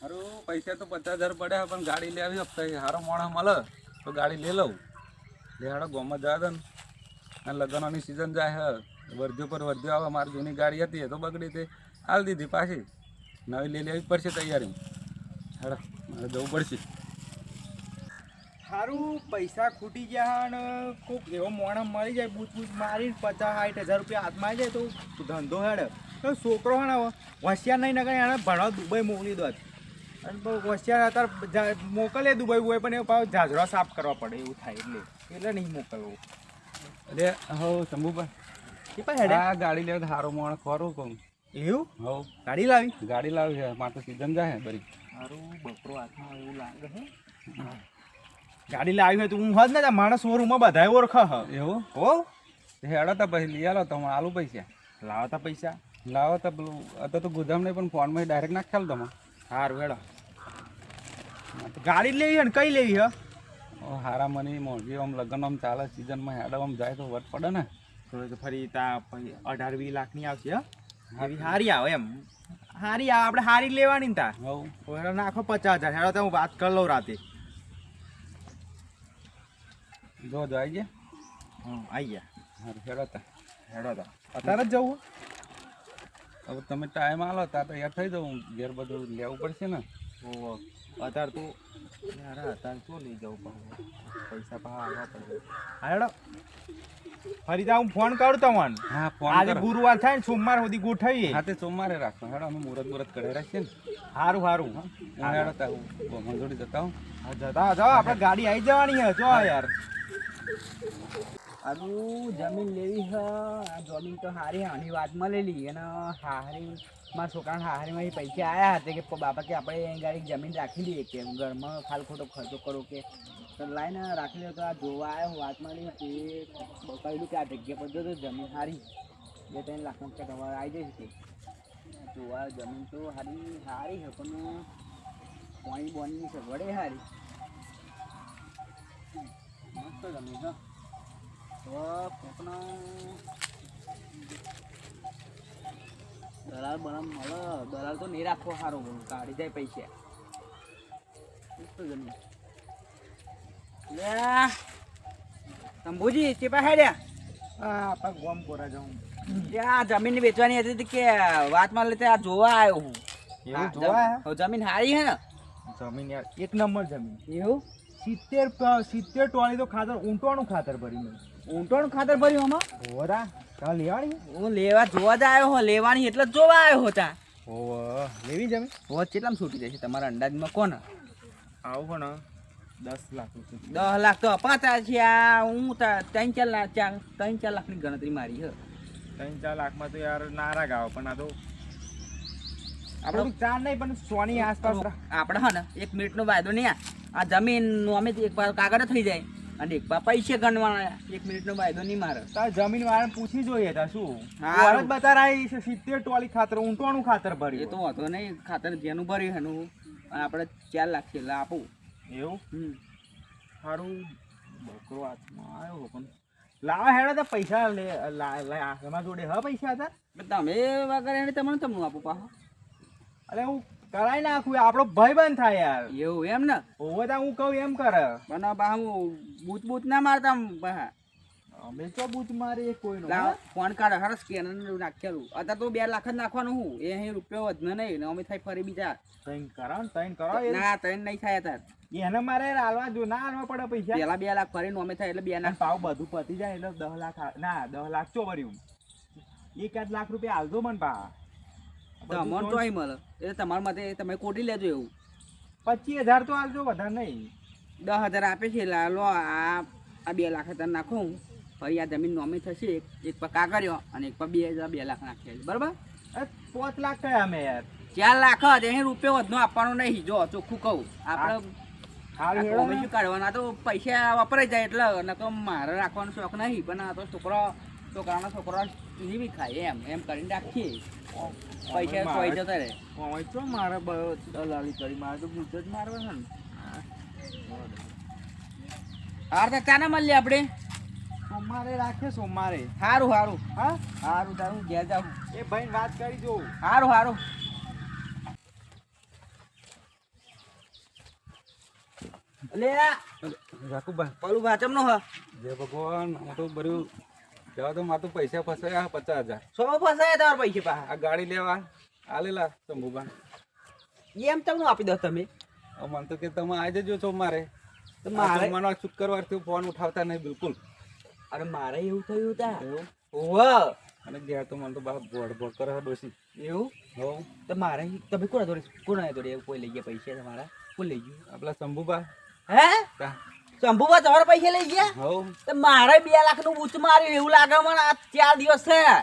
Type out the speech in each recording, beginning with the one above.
હારું, પૈસા તો પચાસ હજાર પડ્યા પણ ગાડી લેવી હપ્તા હારો મોણા મળે, તો ગાડી લઈ લઉં. લે હાડો ગોમાં જવા ને. અને લગ્નોની સિઝન જાય હે વર્ધ્યો પર વર્ધ્યો આવે, મારી જૂની ગાડી હતી, એ તો બગડી તે હાલ દીધી પાછી. નવી લઈ લેવી પડશે તૈયારી. હાડો મારે જવું પડશે. સારું પૈસા ખૂટી ગયા અને કોઈક એવો મોણા મળી જાય બૂચ બૂચ મારી પચાસ, સાઠ હજાર રૂપિયા હાથમાં આવી જાય તો ધંધો હેડે. તો છોકરો હે ને, હોશિયાર નહીં નગર એને ભણવા દુબઈ મોકલી દો અને બહુ હોશિયાર જા- મોકલે દુબઈ હોય પણ એ પાછો જાજરો સાફ કરવા પડે એવું થાય એટલે. એટલે નહીં મોકલવું. અરે હો શંભુભાઈ. એ પણ આ ગાડી લેવા હારો મોણ ખોરું કહું. એવું? હો. ગાડી લાવી? ગાડી લાવી છે મારે તો સિઝન જાય બરી સારું બકરો હાથમાં એવું લાગે છે ગાડી લાવી હોય તો હું હોત ને મારા શોરૂમમાં બધા ઓળખ હ. એવું? હો. હેડો તો પછી લઈ આલો તમે આલુ પૈસા. લાવતા પૈસા? લાવો તા પેલું અત્યારે તો ગોદામ નહીં પણ ફોનમાં ડાયરેક્ટ નાખ્યા તમે. હારું હેડો. ગાડી જ લેવી અને ને કઈ લેવી હ હારા મને મોંઘી આમ લગ્ન આમ ચાલે સિઝનમાં હેડો આમ જાય તો વટ પડે ને. તો ફરી તા પછી અઢાર વીસ લાખની આવશે હે. એવી હારી આવે એમ. હારી આવે આપણે હારી લેવાની ને તા. હવ હેડો નાખો પચાસ હજાર. હેડો તો હું વાત કરી લઉં રાતે. જો જો આવી ગયા? હા આવી ગયા. હારું હેડો તા. હેડો તો. અત્યારે જ જવું? હવે તમે ટાઈમ આલો તો તૈયાર થઈ જવું ઘેર બધું લેવું પડશે ને. ઓહો. અત્યારે તો અત્યારે લઈ જવું પણ પૈસા પાછા આવવા પડે હા હેડો. ફરી હું ફોન કરું તમને. હા ફોન આજે ગુરુવાર થાય ને સોમવાર સુધી ગોઠવીએ. હા તે સોમવારે રાખો હેડો અમે મુહૂર્ત મુહૂર્ત કરી રાખીએ ને. સારું સારું હું હેડો તા જતા હું હા જતા જાઓ આપણે ગાડી આવી જવાની હે જો યાર. આનું જમીન લેવી છે આ જમીન તો હારી હાની વાત મળેલી. અને હારી, મારા છોકરાને હારીમાં પૈસા આવ્યા હતા કે બાપા કે આપણે અહીં ગાડી જમીન રાખી દઈએ કે ઘરમાં ખાલ ખોટો ખર્ચો કરો કે. લાઈને રાખી લે તો આ જોવા આવ્યો હું વાતમાં લઈ તે કહ્યું કે આ જગ્યા પર જો જમીન હારી. બે ત્રણ લાખનો રૂપિયા તમારે આવી જાય કે. જોવા જમીન તો હારી હારી છે, પણ પાણી બોણીની સગવડે હારી. મસ્ત જમીન છે. કોકનો દલાલ બરાબર મળે. દલાલ તો નહીં રાખવો સારો કાઢી જાય પૈસા. તંબુજી ચેપા હેડ્યા? હા આપણે ગોમ કોરા જાઉં ત્યાં જમીન વેચવાની હતી કે વાતમાં લેતા આ જોવા આવ્યો હું. એવું જોવા જમીન સારી હે ને? જમીન યાર એક નંબર જમીન. એવું? સિત્તેર સિત્તેર ટોળી તો ખાતર ઊંટવાનું ખાતર ભરી મેં. ઊંટોનું ખાતર ભર્યું આમાં? ઓરા તાર લેવાની? હું લેવા જોવા જ આવ્યો હો લેવાની એટલે જ જોવા આવ્યો હતા ઓવ લેવી જમીન ઓ કેટલામાં છૂટી જશે તમારા અંદાજમાં કોણ? આવું પણ દસ લાખ દસ લાખ તો અપાતા છે આ હું ત્રણ ચાર લાખ ચાર ત્રણ ચાર લાખની ગણતરી મારી છે ત્રણ ચાર લાખમાં તો યાર નારાગ ગાવ પણ આ તો આપણે ચાર નહીં પણ સોની આસપાસ આપણે હા ને એક મિનિટનો વાયદો નહીં આ. આ જમીન અમે એક વાર કાગળ થઈ જાય. અને એક પૈસે ગણવાના. એક મિનિટનો વાયદો નહીં મારે. તાર જમીન વાળા પૂછી જોઈએ તા શું. ઓળખ બતારાઈ છે સિત્તેર ટોલી ખાતર ઊંટવાનું ખાતર એ તો વાંધો નહીં. ખાતર જેનું ભરી એનું. અને આપણે ચાર લાખ છે એટલે આપું. એવું? હમ. સારું બકરો હાથમાં આવ્યો પણ. લાવા હેડા તો પૈસા લે એમાં જોડે હા પૈસા હતા? તમે વગર એને તમને તમને આપું પાછા. અરે હું કરાઈ નાખું આપણો ભાઈ બંધ થાય યાર. એવું એમ ને? હોવે તો હું કહું એમ કરે. પણ બા હું બૂત બૂત ના મારતા બા. અમે તો બૂત મારી કોઈ ફોન કાર્ડ હર સ્કેનર નાખેલું. અત્યારે તો બે લાખ જ નાખવાનું હું. એ અહીં રૂપિયો વધને નહીં ને અમે થાય ફરી બીજા. તૈન કરો ને તૈન કરો ના ત્રણ નહીં થાય અત્યારે. એને મારે હાલવા જો ના હાલવા પડે પૈસા. પેલા બે લાખ ફરીને અમે થાય એટલે બે લાખ. પાવ બધું પતી જાય એટલે દસ લાખ ના દસ લાખ ચો ભર્યું એક આઠ લાખ રૂપિયા હાલજો મને પા તમને તો અહીં મળે. એટલે તમારા માટે તમે કોટી લેજો એવું. પચીસ હજાર તો હાલજો વધારે નહીં. દસ હજાર આપે છે એટલે લો આ આ બે લાખ હજાર નાખો હું. ફરી આ જમીન નોમી થશે એક એક પર કાગળ્યો અને એક પર બે હજાર બે લાખ નાખીએ બરાબર? પાંચ લાખ કયા અમે યાર? ચાર લાખ જ અહીં રૂપિયો વધનો આપવાનો નહીં જો ચોખ્ખું કહું. આપણે હાલ આ હેડો કોમે શું કાઢવાના? તો પૈસા વપરાઈ જાય એટલે ન તો મારે રાખવાનો શોખ નહીં. પણ આ તો છોકરો છોકરાનો છોકરો જીવી ખાય એમ એમ કરીને રાખીએ. પૈસા કોઈ જતા રહે કોઈ તો મારે દલાલી કરી મારે તો બુદ્ધ જ મારવા છે ને. હાર તો ચાને મળીએ આપણે? સોમવારે રાખે સોમવારે. સારું સારું હા? સારું તારું ઘેર જાઉં. એ ભાઈ વાત કરી જો. સારું સારું લે રાખું ભાઈ પેલું વાચમનો હા. જય ભગવાન મોટું ભર્યું જવા તો મારે તો પૈસા ફસાયા પચાસ હજાર. સો ફસાયા તમારા પૈસા પા આ ગાડી લેવા. આલેલા શંભુભાઈ એમ તમને આપી દો તમે. મને તો કે તમે આવી જજો છો મારે. તો મારે મને શુક્રવારથી ફોન ઉઠાવતા નહીં બિલકુલ. અરે મારે એવું થયું એવું? ઓહ અને ગયા તો મને તો બા બોડ બોડ કરે ડોસી એવું? હો. તો મારે તમે કોણ જોડે કોણ જોડે કોઈ લઈ ગયા પૈસા તમારા? કોણ લઈ ગયું? આપણા શંભુભા હે? તા તમારે પૈસા લઈ ગયા? તો મારે બે લાખનું બૂચ માર્યું એવું લાગે મને આ ચાર દિવસ થયા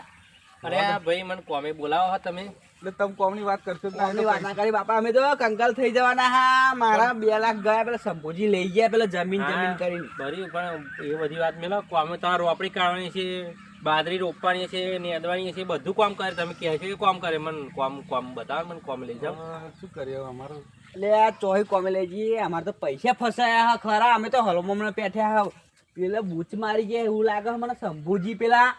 અરે ભાઈ મને કોમે બોલાવો હા તમે. એટલે તમે કોમની વાત કરશો કોમની વાત ના કરી બાપા અમે તો કંકાલ થઈ જવાના હા. મારા બે લાખ ગયા પેલા શંભુજી લઈ ગયા પેલા જમીન જમીન કરીને. ભરી પણ એ બધી વાત મેલો કોમે તમારે રોપડી કાઢવાની છે બાદરી રોપવાની છે નેદવાની છે બધું કામ કરે. તમે કહે છે કામ કરે. મને કોમ કોમ બતાવો મને કોમ લઈ જાઓ. શું કરીએ અમારું એટલે આ ચોહી કોમે જઈએ. અમારે તો પૈસા ફસાયા હા ખરા. અમે તો હલમો પેઠ્યા હા. પેલા બૂચ મારી ગયા એવું લાગે મને શંભુજી પેલા.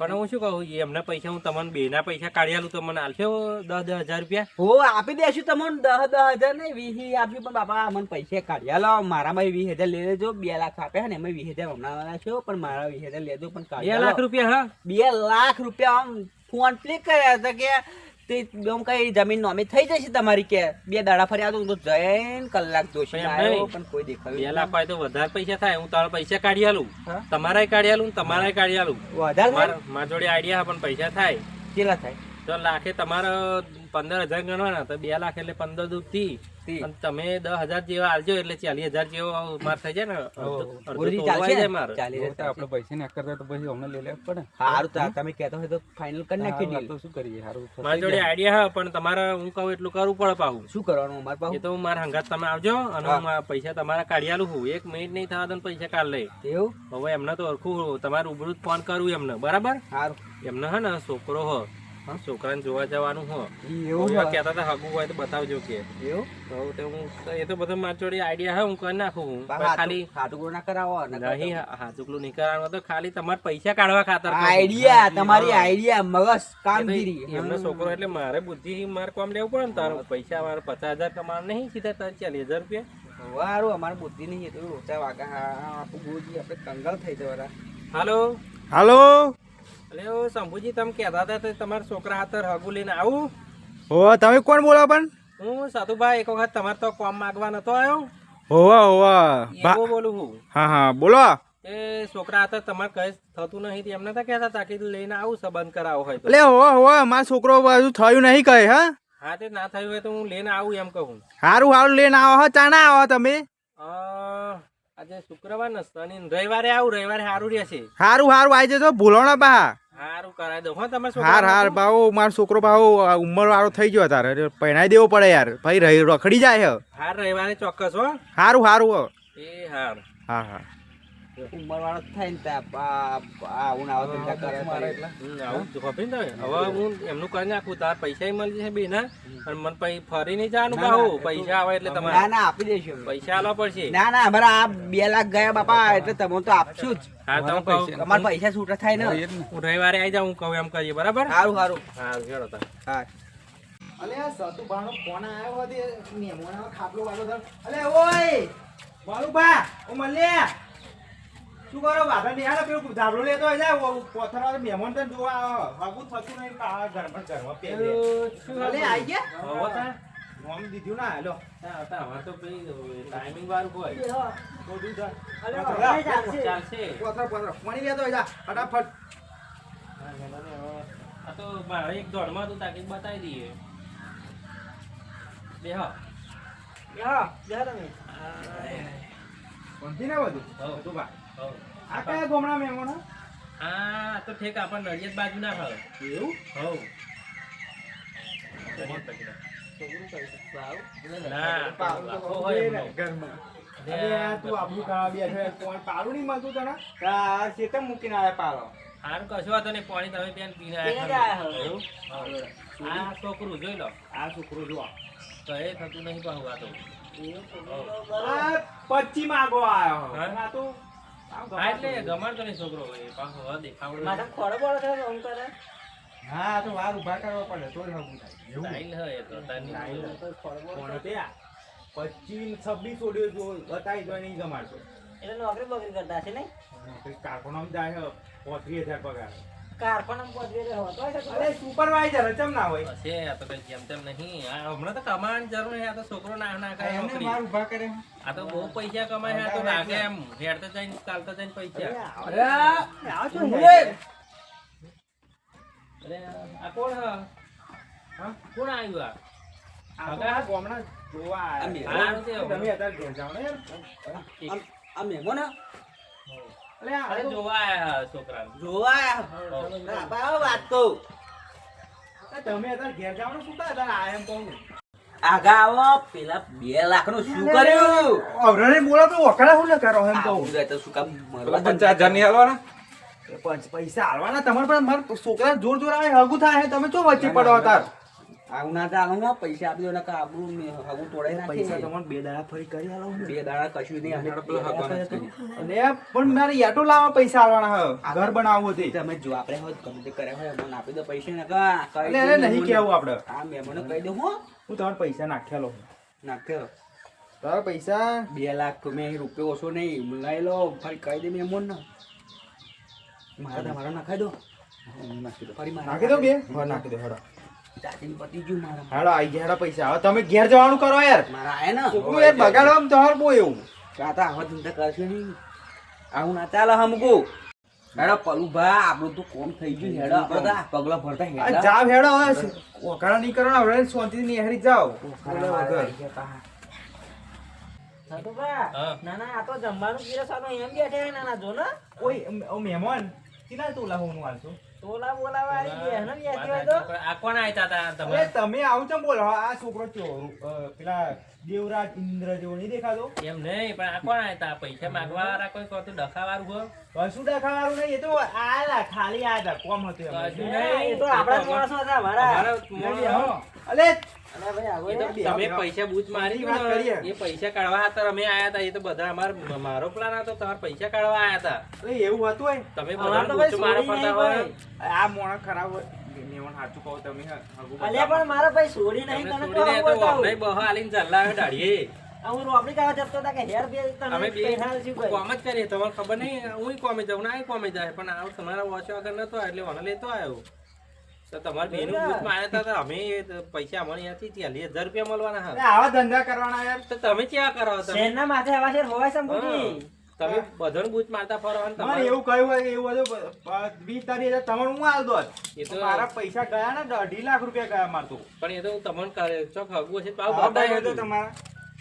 પણ હું શું કહું એમના પૈસા હું તમને બેના પૈસા કાઢી આલું તમને મને આલશો દસ દસ હજાર રૂપિયા? હો આપી દેશું તમને દસ દસ હજાર નહીં વીસ આપ્યું પણ બાપા અમને પૈસા કાઢ્યા લો મારામાં વીસ હજાર લઈ લેજો. બે લાખ આપ્યા ને એમાં વીસ હજાર હમણાં નાખ્યો પણ મારા વીસ હજાર લેજો પણ બે લાખ રૂપિયા હા? બે લાખ રૂપિયા આમ ફોન પ્લે કર્યા હતા કે તે આમ કઈ જમીન નોમી થઈ જશે તમારી કે બે દાડા ફર્યા તો હું તો જૈન કલાક દોષી આવ્યો પણ કોઈ દેખાયું લાખ પાય તો વધારે પૈસા થાય હું તારા પૈસા કાઢી આલું? તમારાય કાઢી આલું તમારાય કાઢી આલું. વધારે મારા મારા જોડે આઈડિયા પણ પૈસા થાય. કેટલા થાય? તો લાખે તમારે પંદર હજાર ગણવાના તો બે લાખ એટલે પંદર દૂધથી. અને તમે દસ હજાર જેવા આલજો એટલે ચાલીસ હજાર જેવો માર થઈ જાય ને? મારે. હવે પૈસા ના કરતા તો પછી અમને લઈ લેવા પડે. સારું તો તમે કહેતો હોય તો ફાઇનલ કરી નાખી હારું, તો શું કરીએ? સારું મારી જોડે આઈડિયા હા પણ તમારે હું કહું એટલું કરવું પડે પાવું શું કરવાનું અમારે એ તો હું મારા હંગાત તમે આવજો અને હું મારા પૈસા તમારા કાઢી આલું હું એક મિનિટ નહીં થવા દો ને પૈસા કાઢ લે. એવું? હવે એમને તો ઓળખું તમારે ઉભરું ફોન કરવું એમને. બરાબર? સારું એમને હે ને છોકરો હો છોકરાને જોવા જવાનું હો. એવું કહેતા હતા હગું હોય તો બતાવજો કે. એવું? તો હું એ તો બધો મારી જોડે આઈડિયા હે હું કરી નાખું. હું ખાલી હાટું હાટું ના કરાવો નહીં હા નહીં કરાવવાનું તો ખાલી તમારે પૈસા કાઢવા ખાતર. આઈડિયા તમારી આઈડિયા મગજ કામગીરી. એમનો છોકરો એટલે મારે બુદ્ધિ મારે કોમ લેવું પડે ને તારો. પૈસા મારે પચાસ હજાર કમાવાનું નહીં સીધા તારે ચાલીસ હજાર રૂપિયા. વારું અમારે બુદ્ધિ નહીં એટલું તો ઓછા વાગા. આપણું આપણે કંગાલ થઈ જવાના. હાલો. હાલો. અલે ઓ શંભુજી તમે કહેતા હતા તો તમારા છોકરા હાથર હગુ લઈને આવું? હો તમે કોણ બોલો પણ? હું સાધુભાઈ એક વખત તમારે તો કોમ માગવા નતો આવ્યો હોવા હોવા. બાબુ બોલું હું. હા હા બોલો. એ છોકરા હાથર તમારે કઈ થતું નહીં એમને તો કહેતા હતા કે લઈને આવું સંબંધ કરાવો હોય એટલે હોવા હોવા મારો છોકરો બાજુ થયું નહીં કહે હા? હા તે ના થયું હોય તો હું લઈને આવું એમ કહું. સારું સારું લઈને આવો હા ચાના આવો તમે. અ, આજે શુક્રવાર ને શનિ રવિવારે આવું રવિવારે સારું રહેશે. સારું સારું આવી જજો ભૂલો ના બા. સારું કરાવી દો હો તમે હાર હાર ભાવ મારો છોકરો ભાવ ઉંમર વાળો થઈ ગયો તારે. પહેણાઈ દેવો પડે યાર. ભાઈ રહી રખડી જાય હાર રવિવારે ચોક્કસ હો. સારું સારું હો. એ હાર. હા હા. ઉંમર વાળો થાય ને ત્યાં આ- આ આવું ને ધંધા કરે મારે કરે. આવું ખબર ને હવે હું એમનું કરી નાખું. તાર પૈસા મળી જશે બેના અને મને પછી ફરી નહીં જવાનું કહું. પૈસા આવે એટલે તમારે ના આપી દઈશું પૈસા આલવા પડશે. ના ના અમારા આ બે લાખ ગયા બાપા એટલે તમે તો આપશું જ. હા તમે પૈસા કહું પૈસા છૂટા થાય ને. હું રવિવારે આવી જાઉં કહું એમ કરીએ બરાબર? સારું સારું હા હેડો તાર. હા. અલે સતુભાનો ફોન આવ્યો હતી. મહેમાનો ખાટલો વાળો અલે ઓય બાલુબા ઓ મલ્યા શું કરો? વાદળ નહીં. આવે પેલું ધાબળો લેતો હોય જાય પોથર વાળો મહેમાન તને જોવા હગું થતું નહીં. આ ઘરમાં ઘરમાં પહેરે શું અલે આઈ ગયા? હવે તાર? નોમ દીધું ના હેલો. તાર- હવે તો પછી ટાઈમિંગ વાળું હોય. બધું ચાલશે. ચાલશે. પોથર પોથર. પાણી લેતો હોય જા. ફટાફટ. આ તો મારે એક દોડમાં તું તાકીદ બતાવી દઈએ. બે હા. હા. જા તમે. પહોંચી ને બધું. બધું બા. હઉ. આ કયા ગોમડા મહેમાનો આ તો ઠેક આપણ નડિયાદ બાજુ ના ખાવે એવું હવ પાણી તમે બેન પીને પીને જ આયા આયા એવું? આ છોકરું જોઈ લો. આ છોકરું જો તો થતું નહીં પાહુ આ તો માગો આવ્યો હા? એટલે ગમાડતો નહીં છોકરો એ પાછો હવે દેખાવડો ખોડો છે ઓમ કરે? હા તો વાર ઊભા કરવા પડે તો જ હગું થાય. એવું સ્ટાઈલ હે તો તારની કોણ તે આ? પચીસ છવ્વીસ ઓડિયો જો બતાવી દો નહીં ગમાડતો. એટલે નોકરી બકરી કરતા છે ને કારખાનામાં જાય પોત્રીસ હજાર પગાર. હતો. તો. અરે સુપરવાઇઝર ચમ ના હોય? હશે આ તો કઈ જેમ તેમ નહીં. આ હમણાં તો કમાવાની જરૂર નહીં આ તો છોકરો ના ના કરે એમને માર ઊભા કરે. આ તો બહુ પૈસા કમાય આ તો લાગે એમ. હેડતા જઈને ચાલતા જઈને પૈસા. અરે આ કોણ હ? હા? કોણ આવ્યું આ? જોવા ને. આ? અરે આ અરે તો- જોવા આયા છોકરાને. જોવા આયા. ના, વાત કહું. તમે અત્યારે ઘેર જાઓ શું કા અત્યારે આયા કહું આગા આવો પેલા બે લાખનું શું કર્યું? અવરણે બોલો તો વખાડા હું કરો એમ કહું. તો શું કામ મરવા પચાસ હજારની હાલવાના? પૈસા હાલવાના તમારે પણ મારા છોકરા જોર જોર આવે હગું થાય. તમે શું વચ્ચે પડો તાર આવું ના ચાલો ને પૈસા આપી દો ને આબરૂ હગું તોડાઈ પૈસા નાખે બે દાડા ફરી કરી આલો બે દાડા કશું નહીં અમે પેલો હગવાનો અને પણ મારે યાટો લાવવા પૈસા આલવાના હે ઘર બનાવવું હતી તમે જો આપણે હોય ગમે તે કર્યા હોય મને આપી દો પૈસા ને કા એટલે નહીં કેવું આપણે આ મહેમાનો કહી દઉં હો. હું તમારે પૈસા નાખ્યા લો. નાખ્યો. તારા પૈસા? બે લાખ તો મેં રૂપિયો ઓછો નહીં લઈ લો ફરી કહી દે મેમોન. ને મારા તમારા નાખાઈ દો. ફરી મારા નાખી દો બે? નાખી દો હેડો. ચાચીને પતી ગયું મારા હેડો આઈ ગયા પૈસા. હવે તમે ઘેર જવાનું કરો યાર. મારા આયા ને. છોકરું યાર એવું. કાતા આવા ધંધા કરશે નહીં. આવું ના ચાલે હમકો. હેડો પલું ભા આપણું તો કોમ થઈ ગયું હેડો આપણે તો પગલા ભરતા જાવ હેડો હવે વખાડા નહીં કરો હવે શાંતિથી નિહાળી જાઓ. બોલો વગર. સતુભા, હા. ના ના આ તો જમવાનું પીરસવાનું એમ બેઠા નાના જો ને. અમ મહેમાન. કિના તો લાવવાનું હાલશો તોલા બોલાવા આવી ગયા ને બેસી તો આ કોણ આવ્યા હતા તમે તમે આવું ચમ બોલો? આ છોકરો ચો પેલા દેવરાજ ઇન્દ્ર જેવો નહીં દેખાતો? એમ નહીં પણ આ કોણ આવ્યા હતા પૈસા માંગવા વાળા કોઈ કહો ડખાવાળું હો કશું નહીં એ તો આયા ખાલી આયા કોમ હતું એમ. કશું એ તો આપણા માણસો હતા અમારા. અમારા એટલે મોણો- હા. અલે અરે ભાઈ આવો એ તો ને. તમે પૈસા બૂચ મારી વાત ને, કરીએ. એ પૈસા કાઢવા હતા અમે આયા હતા એ તો બધા અમાર મારો પ્લાન હતો તમારે પૈસા કાઢવા આયા હતા એવું હતું હોય તમે બધા તો ભાઈ બૂચ મારો છોડી ફરતા હોય આ મોણા ખરાબ હોય મેવણ સાચું કહું તમે હગું અલ્યા પણ મારા ભાઈ છોડી નહીં તમે તને છોડીને તો તો બતાવું. અમને બહુ હાલીને ચલાવ્યો દાઢીએ. આ હું રોપડી કરવા જતો હતા કે હેર બે તને અમે બે પૈસા શું કહ્યું? કોમ જ કરીએ તમારે ખબર નહીં હું કોમે જાઉં ના કોમે જાય પણ તમારા વોચ વગર નતો એટલે મને લેતો આવ્યો તો તમારે બેનું બૂથમાં આવ્યા હતા અમે પૈસા અમારે ત્યાંથી ચાલીસ હજાર રૂપિયા મળવાના હા. આવા ધંધા કરવાના યાર. તો તમે ક્યાં કરો તમે? શેરના માથે આવા શેર હોવાય સંપૂર્ણ તમે બધાને બૂથ મારતા ફરો તમારે એવું કહ્યું હોય એવું હતું બ- વીસ તારીખ તમારે હું આલ દોત. એ તો મારા પૈસા ગયા ને અઢી લાખ રૂપિયા ગયા મારતું પણ એ તો હું તમને કરે ચોક હગવું હશે તો. તમારા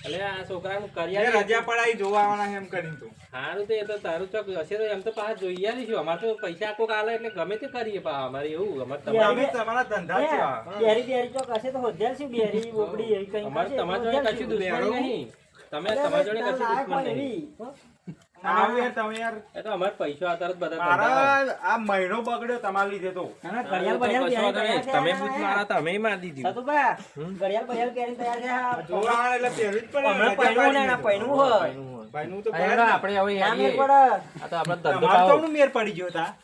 એટલે આ છોકરાનું કરિયર રજા પડાઈ જોવા આવવાના એમ કરીને તું. સારું તો એ તો તારું ચોક હશે તો એમ તો પાછા જોઈ આવીશું. અમારે તો પૈસા કોક આલે એટલે ગમે તે કરીએ પા અમારે એવું અમારે તમારે અમે તમારા ધંધા છે. બેરી બેરી ચોક હશે તો હોદ્યાલ છે બેરી બોપડી એવી કંઈ અમારે તમારા જોડે કશું? દુશ્મની નહીં. તમે તમારા જોડે કશું દુશ્મન નહીં.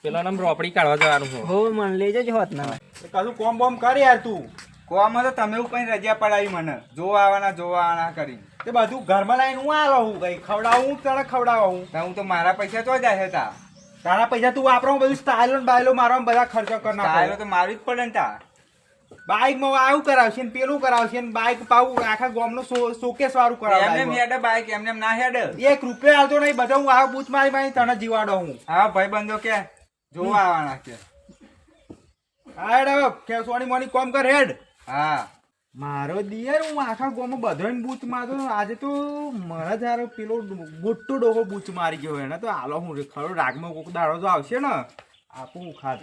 પેલા નામ રોપડી કાઢવા જવાનું કશું કોમ બોમ કર યાર તું. કોમાં તો તમે કઈ રજા પડાવી મને. જોવા આવવાના જોવા આવવાના કરી તે બધું ઘરમાં લાવીને હું આલો હું કઈ? ખવડાવું તને ખવડાવું હું? તો મારા પૈસા તો જાય હતા. તારા પૈસા તું વાપરો બધું સ્ટાઇલો ને બાયલો મારવા બધા ખર્ચો કરના સ્ટાઇલો તો મારવી જ પડે ને તા બાઈકમાં આવું કરાવશે ને પેલું કરાવશે ને બાઈક પાવું આખા ગામનું શોકેસ વાળું કરાવશે બાઈક એમને ના હેડ. એક રૂપિયા આવતો નહીં બધા હું આ બૂચ મારી મારી તને જીવાડો હું. હા ભાઈ બંધો કે જોવા આવવાના કે. હા હેડ હવે સોની મોની કોમ કર હેડ. હા. મારો દિયર, હું આખા ગોમાં બધો બૂચ મારતો આજે તો મારા જારો પેલો મોટો ડોહો બૂચ મારી ગયો. એને તો હાલો હું ખરો, રાગમાં કોક દાડો તો આવશે ને. આપું ખાત